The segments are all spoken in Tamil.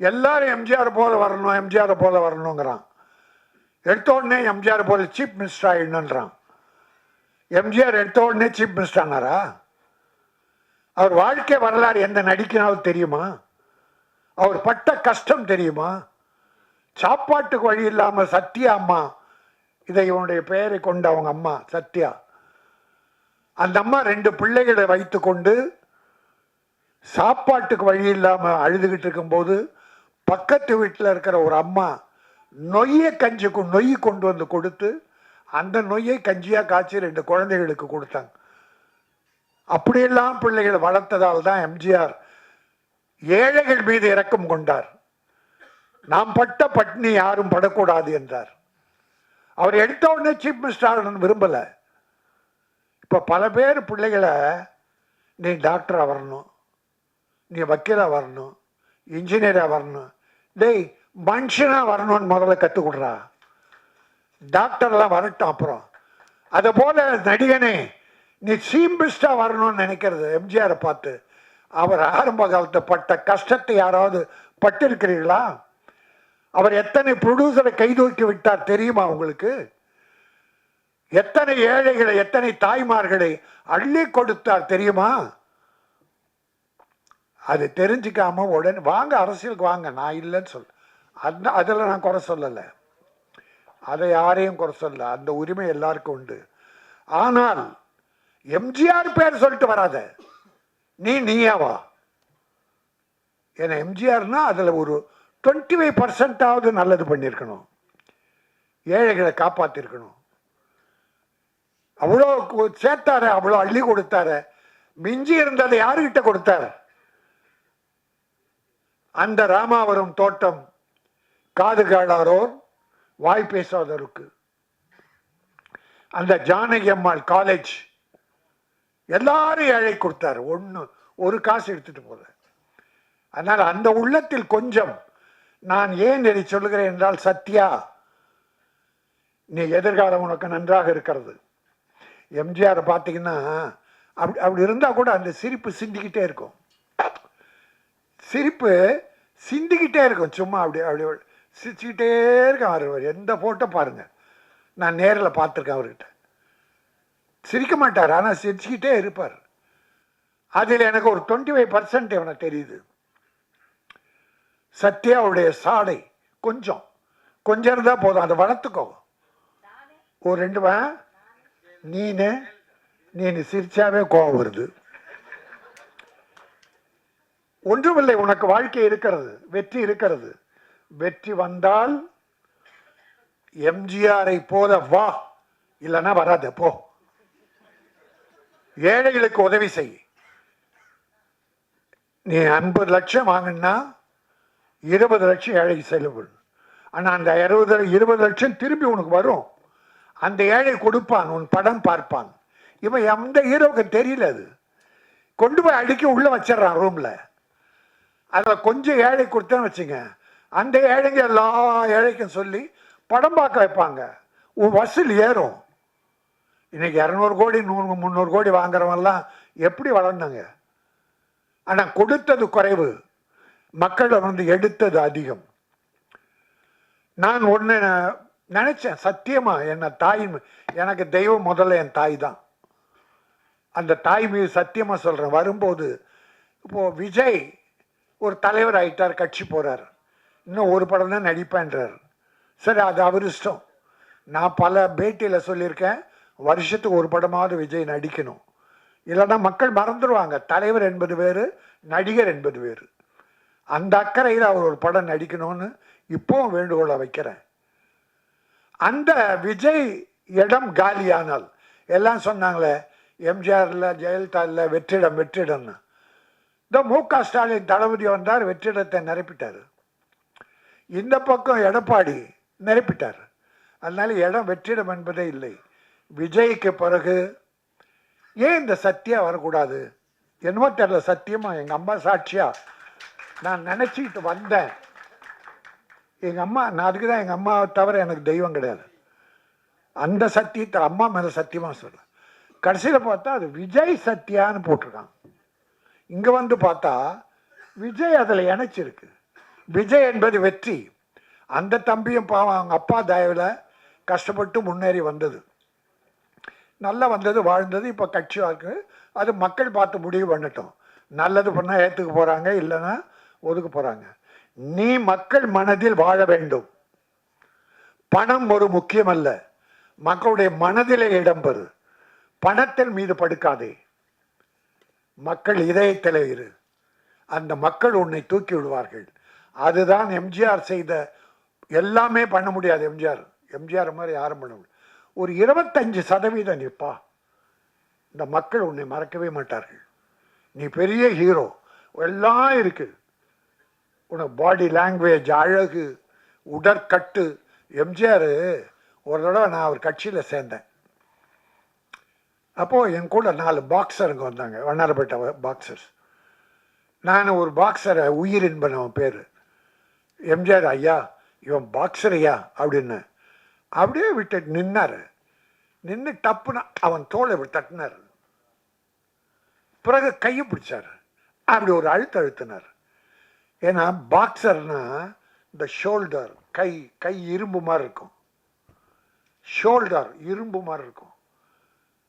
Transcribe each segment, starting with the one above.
எல்லாரும் எம்ஜிஆர் போல வரணும் எம்ஜிஆர் போல வரணுங்கிறான். எடுத்த உடனே எம்ஜிஆர் போல சீஃப் மினிஸ்டர் ஆயிடணுன்றான் எம்ஜிஆர் எடுத்த உடனே சீஃப் மினிஸ்டர் ஆனாரா? அவர் வாழ்க்கை வரலாறு எந்த நடிக்கினாலும் தெரியுமா? அவர் பட்ட கஷ்டம் தெரியுமா? சாப்பாட்டுக்கு வழி இல்லாமல் சத்யா அம்மா இதை இவனுடைய பெயரை கொண்ட அவங்க அம்மா சத்யா. அந்த அம்மா ரெண்டு பிள்ளைகளை வைத்துக்கொண்டு சாப்பாட்டுக்கு வழி இல்லாமல் அழுதுகிட்டு இருக்கும்போது பக்கத்து வீட்டில் இருக்கிற ஒரு அம்மா நொய்யை கஞ்சி நொய் கொண்டு வந்து கொடுத்து அந்த நொய்யை கஞ்சியாக காய்ச்சி ரெண்டு குழந்தைகளுக்கு கொடுத்தாங்க. அப்படியெல்லாம் பிள்ளைகளை வளர்த்ததால் தான் எம்ஜிஆர் ஏழைகள் மீது இரக்கம் கொண்டார். நாம் பட்ட பட்னி யாரும் படக்கூடாது என்றார். அவர் எடுத்த உடனே சீஃப் மினிஸ்டர் ஆகணும்னு இப்போ பல பேர் பிள்ளைகளை நீ டாக்டராக வரணும் நீ வக்கீலா வரணும் இன்ஜினியராக வரணும் டேய் மனுஷனா வரணும்னு முதல்ல கற்றுக் கொடுறா டாக்டர்லாம் வரட்டும் அப்புறம். அதை போல நடிகனே நீ சீம்பிஸ்டா வரணும்னு நினைக்கிறது எம்ஜிஆரை பார்த்து. அவர் ஆரம்ப காலத்தை பட்ட கஷ்டத்தை யாராவது பட்டிருக்கிறீர்களா? அவர் எத்தனை ப்ரொடியூசரை கைதூக்கி விட்டார் தெரியுமா உங்களுக்கு? எத்தனை ஏழைகளை எத்தனை தாய்மார்களை அள்ளி கொடுத்தார் தெரியுமா? அது தெரிஞ்சுக்காம உடனே வாங்க அரசியலுக்கு வாங்க நான் இல்லைன்னு சொல் அந்த அதில் நான் குறை சொல்லலை. அதை யாரையும் குறை சொல்ல அந்த உரிமை எல்லாருக்கும் உண்டு. ஆனால் எம்ஜிஆர் பேர் சொல்லிட்டு வராத. நீ நீயாவா ஏன்னா எம்ஜிஆர்னா அதில் ஒரு டுவெண்ட்டி ஃபைவ் பர்சன்டாவது நல்லது பண்ணியிருக்கணும். ஏழைகளை காப்பாற்றிருக்கணும் அவ்வளோ சேர்த்தார சேர்த்தாரு அவ்வளோ அள்ளி கொடுத்தாரு. மிஞ்சி இருந்ததை யாருக்கிட்ட கொடுத்தாரு? அந்த ராமாவரம் தோட்டம் காது கேளாரோர் வாய் பேசாதோருக்கு. அந்த ஜானகி அம்மாள் காலேஜ் எல்லாரும் ஏழை கொடுத்தாரு. ஒன்று ஒரு காசு எடுத்துட்டு போல. அதனால் அந்த உள்ளத்தில் கொஞ்சம் நான் ஏன் இதை சொல்லுகிறேன் என்றால் சத்யா நீ எதிர்காலம் உனக்கு நன்றாக இருக்கிறது. எம்ஜிஆர் பார்த்தீங்கன்னா அப்படி அப்படி இருந்தால் கூட அந்த சிரிப்பு சிந்திக்கிட்டே இருக்கும். சிரிப்பு சிந்திக்கிட்டே இருக்கும். சும்மா அப்படி அப்படி சிரிச்சுக்கிட்டே இருக்கும் அவர் எந்த ஃபோட்டோ பாருங்கள் நான் நேரில் பார்த்துருக்கேன் அவர்கிட்ட. சிரிக்க மாட்டார் ஆனால் சிரிச்சுக்கிட்டே இருப்பார். அதில் எனக்கு ஒரு டுவெண்ட்டி ஃபைவ் பர்சன்ட் எனக்கு தெரியுது. சத்யாவுடைய சாடை கொஞ்சம். கொஞ்சம் இருந்தால் போதும் அதை வளர்த்துக்கோ. ஒரு ரெண்டு வா. நீனு நீனு சிரிச்சாவே கோவம் வருது. ஒன்றுமில்லை உனக்கு வாழ்க்கை இருக்கிறது வெற்றி இருக்கிறது. வெற்றி வந்தால் எம்ஜிஆரை போல வா இல்லைன்னா வராது போ. ஏழைகளுக்கு உதவி செய். நீ ஐம்பது லட்சம் வாங்கினா இருபது லட்சம் ஏழைக்கு செலவு ஆனால் அந்த இருபது இருபது லட்சம் திருப்பி உனக்கு வரும். அந்த ஏழை கொடுப்பான் உன் படம் பார்ப்பான். இவன் எந்த ஹீரோவுக்கு தெரியல அது. கொண்டு போய் அடிக்க உள்ள வச்சிடறான் ரூம்ல அதில் கொஞ்சம் ஏழை கொடுத்தேன்னு வச்சுங்க. அந்த ஏழைங்க எல்லா ஏழைக்கும் சொல்லி படம் பார்க்க வைப்பாங்க. உன் வசூல் ஏறும். இன்னைக்கு இரநூறு கோடி நூறு முந்நூறு கோடி வாங்குறவங்கலாம் எப்படி வளர்ந்தாங்க? ஆனால் கொடுத்தது குறைவு. மக்கள் வந்து எடுத்தது அதிகம். நான் ஒன்று நினச்சேன் சத்தியமாக என்ன தாய் எனக்கு தெய்வம் முதல்ல என் தாய் தான். அந்த தாய் மீது சத்தியமாக சொல்கிறேன் வரும்போது இப்போது விஜய் ஒரு தலைவர் ஆகிட்டார் கட்சி போகிறார் இன்னும் ஒரு படம் தான் நடிப்பேன்றார். சரி அது அவர் இஷ்டம். நான் பல பேட்டியில் சொல்லியிருக்கேன் வருஷத்துக்கு ஒரு படமாவது விஜய் நடிக்கணும். இல்லைன்னா மக்கள் மறந்துடுவாங்க தலைவர் என்பது வேறு நடிகர் என்பது வேறு. அந்த அக்கறையில் அவர் ஒரு படம் நடிக்கணும்னு இப்போவும் வேண்டுகோளை வைக்கிறேன். அந்த விஜய் இடம் காலியானால் எல்லாம் சொன்னாங்களே எம்ஜிஆர் இல்லை ஜெயலலிதா இல்லை வெற்றிடம் வெற்றிடம்னு. இந்த மு க. ஸ்டாலின் தளபதி வந்தார் வெற்றிடத்தை நிரப்பிட்டார். இந்த பக்கம் எடப்பாடி நிரப்பிட்டார். அதனால் இடம் வெற்றிடம் என்பதே இல்லை. விஜய்க்கு பிறகு ஏன் இந்த சத்தியா வரக்கூடாது? என்னமோ தெரியல சத்தியமாக எங்கள் அம்மா சாட்சியா? நான் நினச்சிக்கிட்டு வந்தேன். எங்கள் அம்மா நான் அதுக்கு தான் எங்கள் அம்மாவை தவிர எனக்கு தெய்வம் கிடையாது. அந்த சத்தியத்தை அம்மா மேலே சத்தியமாக சொல்கிறேன் கடைசியில் பார்த்தா அது விஜய் சத்யான்னு போட்டிருக்காங்க. இங்கே வந்து பார்த்தா விஜய் அதில் இணைச்சிருக்கு. விஜய் என்பது வெற்றி. அந்த தம்பியும் பாவம் அவங்க அப்பா தயவில் கஷ்டப்பட்டு முன்னேறி வந்தது. நல்லா வந்தது வாழ்ந்தது இப்போ கட்சியாக இருக்குது அது மக்கள் பார்த்து முடிவு பண்ணட்டும். நல்லது பண்ணால் ஏற்றுக்க போகிறாங்க இல்லைன்னா ஒதுக்க போகிறாங்க நீ மக்கள் மனதில் வாழ வேண்டும். பணம் ஒரு முக்கியமல்ல. மக்களுடைய மனதிலே இடம்பெறு பணத்தின் மீது படுக்காதே. மக்கள் இதயத்தில் இரு. அந்த மக்கள் உன்னை தூக்கி விடுவார்கள். அதுதான் எம்ஜிஆர் செய்த எல்லாமே பண்ண முடியாது எம்ஜிஆர். எம்ஜிஆர் மாதிரி யாரும் பண்ண முடியும் ஒரு இருபத்தஞ்சு சதவீதம் நிற்பா. இந்த மக்கள் உன்னை மறக்கவே மாட்டார்கள். நீ பெரிய ஹீரோ எல்லாம் இருக்கு. உனக்கு பாடி லாங்குவேஜ் அழகு உடற்கட்டு. எம்ஜிஆர் ஒரு தடவை நான் அவர் கட்சியில் சேர்ந்தேன். அப்போது என் கூட நாலு பாக்ஸருங்க வந்தாங்க வண்ணாரப்பேட்டை பாக்ஸர்ஸ் நான் ஒரு பாக்ஸரை உயிர் என்பன் அவன் பேர். எம்ஜிஆர் ஐயா இவன் பாக்ஸர் ஐயா அப்படின்னு. அப்படியே விட்டு நின்னார். நின்று டப்புனா அவன் தோலை இப்படி தட்டினார். பிறகு கையை பிடிச்சார். அப்படி ஒரு அழுத்த அழுத்தினார். ஏன்னா பாக்ஸர்னா இந்த ஷோல்டர் கை கை இரும்பு மாதிரி இருக்கும். ஷோல்டர் இரும்பு மாதிரி இருக்கும்.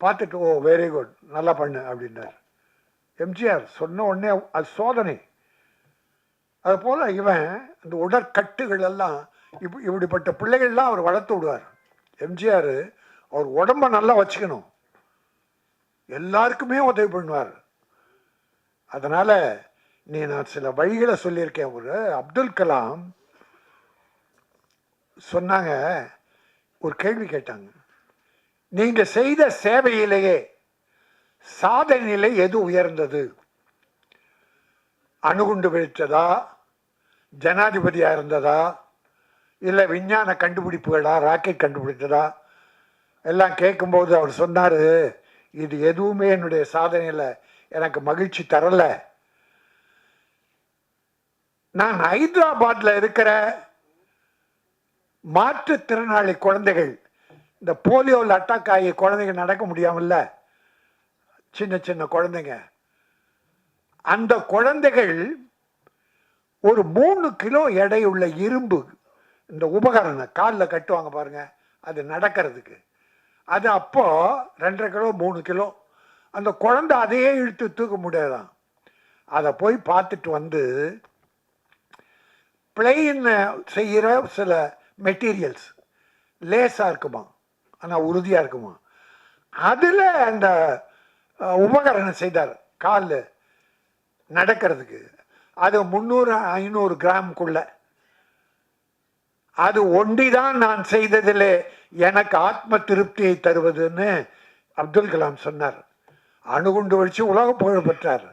பார்த்துட்டு ஓ வெரி குட் நல்லா பண்ணு அப்படின்னார். எம்ஜிஆர் சொன்ன உடனே அது சோதனை. அதுபோல் இவன் இந்த உடற்கட்டுகள் எல்லாம் இப்ப இப்படிப்பட்ட பிள்ளைகள்லாம் அவர் வளர்த்து விடுவார். எம்ஜிஆர் அவர் உடம்ப நல்லா வச்சுக்கணும். எல்லாருக்குமே உதவி பண்ணுவார். அதனால் நீ நான் சில வழிகளை சொல்லியிருக்கேன். ஒரு அப்துல் கலாம் சொன்னாங்க ஒரு கேள்வி கேட்டாங்க. நீங்க செய்த சேவையிலேயே சாதனையிலே எது உயர்ந்தது? அணுகுண்டு வெடித்ததா ஜனாதிபதியா இருந்ததா? இல்லை விஞ்ஞான கண்டுபிடிப்புகளா? ராக்கெட் கண்டுபிடித்ததா? எல்லாம் கேட்கும்போது அவர் சொன்னார் இது எதுவுமே என்னுடைய சாதனையில் எனக்கு மகிழ்ச்சி தரல. நான் ஹைதராபாத்ல இருக்கிற மாற்றுத்திறனாளி குழந்தைகள் இந்த போலியோவில் அட்டாக் ஆகி குழந்தைங்க நடக்க முடியாமல்ல? சின்ன சின்ன குழந்தைங்க. அந்த குழந்தைகள் ஒரு மூணு கிலோ எடையுள்ள இரும்பு இந்த உபகரணம் காலில் கட்டுவாங்க பாருங்க அது நடக்கிறதுக்கு. அது அப்போ ரெண்டரை கிலோ மூணு கிலோ. அந்த குழந்தை அதையே இழுத்து தூக்க முடியாதான். அதை போய் பார்த்துட்டு வந்து பிளெயின் செய்கிற சில மெட்டீரியல்ஸ் லேசாக இருக்குமா ஆனால் உறுதியாக இருக்குமா? அதில் அந்த உபகரணம் செய்தார் காலில் நடக்கிறதுக்கு. அது முந்நூறு ஐநூறு கிராமுக்குள்ள அது ஒண்டிதான் நான் செய்ததிலே எனக்கு ஆத்ம திருப்தியை தருவதுன்னு அப்துல் கலாம் சொன்னார். அணுகுண்டு வச்சு உலக புகழ் பெற்றார்.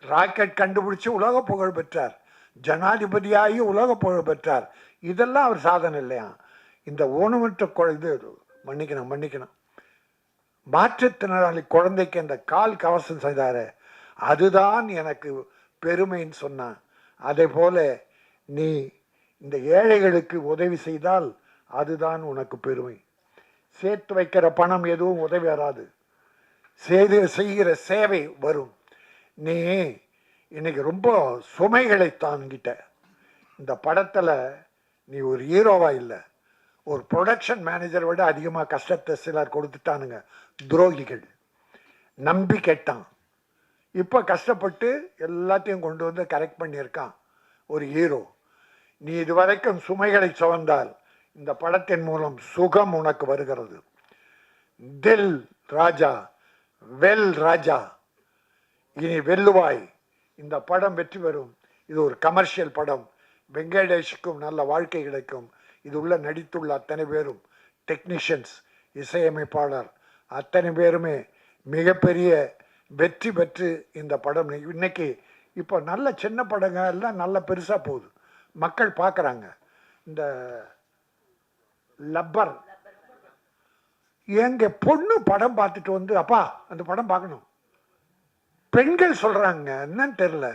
ராக்கெட் கண்டுபிடிச்சு உலக புகழ் பெற்றார். ஜனாதிபதியாகி உலக புகழ் பெற்றார். இதெல்லாம் அவர் சாதனை இல்லையா? இந்த ஊனமற்ற குழந்தை மன்னிக்கணும் மன்னிக்கணும். மாற்றுத்திறனாளி குழந்தைக்கு அந்த கால் கவசம் செய்தார் அதுதான் எனக்கு பெருமைன்னு சொன்னான். அதே போல நீ இந்த ஏழைகளுக்கு உதவி செய்தால் அதுதான் உனக்கு பெருமை. சேர்த்து வைக்கிற பணம் எதுவும் உதவி வராது. செய்து செய்கிற சேவை வரும். நீ இன்னைக்கு ரொம்ப சுமைகளை தாங்கிட்ட. இந்த படத்தில் நீ ஒரு ஹீரோவா இல்லை. ஒரு ப்ரொடக்ஷன் மேனேஜரை விட அதிகமாக கஷ்டத்தை சிலர் கொடுத்துட்டானுங்க. துரோகிகள். நம்பி கேட்டான். இப்போ கஷ்டப்பட்டு எல்லாத்தையும் கொண்டு வந்து கரெக்ட் பண்ணியிருக்கான். ஒரு ஹீரோ நீ இதுவரைக்கும் சுமைகளை சுமந்தால் இந்த படத்தின் மூலம் சுகம் உனக்கு வருகிறது. தில் ராஜா வெல் ராஜா. இனி வெல்லுவாய். இந்த படம் வெற்றி பெறும். இது ஒரு கமர்ஷியல் படம். வெங்கடேஷுக்கும் நல்ல வாழ்க்கை கிடைக்கும். இது உள்ள நடித்துள்ள அத்தனை பேரும் டெக்னீஷியன்ஸ் இசையமைப்பாளர் அத்தனை பேருமே மிகப்பெரிய வெற்றி பெற்று இந்த படம். இன்னைக்கு இப்போ நல்ல சின்ன படங்கள் எல்லாம் நல்ல பெருசாக போகுது. மக்கள் பார்க்குறாங்க. இந்த லப்பர். எங்க பொண்ணு படம் பார்த்துட்டு வந்து அப்பா அந்த படம் பார்க்கணும். பெண்கள் சொல்கிறாங்க என்னன்னு தெரில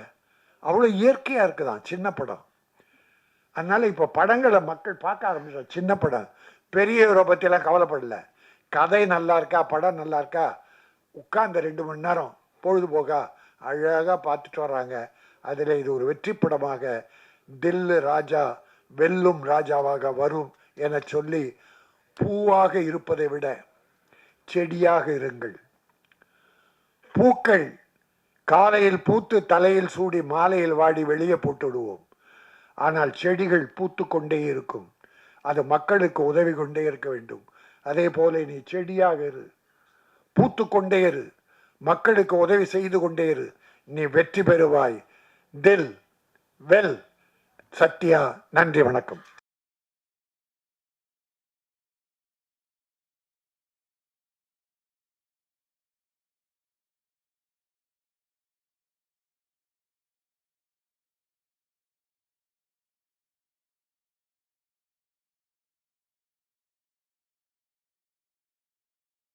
அவ்வளோ இயற்கையாக இருக்குதான் சின்ன படம். அதனால இப்போ படங்களை மக்கள் பார்க்க ஆரம்பிச்சோம் சின்ன படம் பெரியவரை பற்றிலாம் கவலைப்படல. கதை நல்லா இருக்கா? படம் நல்லா இருக்கா? உட்கார்ந்த ரெண்டு மணி நேரம் பொழுதுபோக்கா? அழகாக பார்த்துட்டு வர்றாங்க. அதில் இது ஒரு வெற்றி படமாக தில்லு ராஜா வெல்லும் ராஜாவாக வரும் என சொல்லி பூவாக இருப்பதை விட செடியாக இருங்கள். பூக்கள் காலையில் பூத்து தலையில் சூடி மாலையில் வாடி வெளியே போட்டு விடுவோம். ஆனால் செடிகள் பூத்து கொண்டே இருக்கும். அது மக்களுக்கு உதவி கொண்டே இருக்க வேண்டும். அதே போல நீ செடியாக இரு. பூத்து கொண்டே இரு. மக்களுக்கு உதவி செய்து கொண்டே இரு. நீ வெற்றி பெறுவாய். தில் வெல். சத்யா நன்றி வணக்கம்.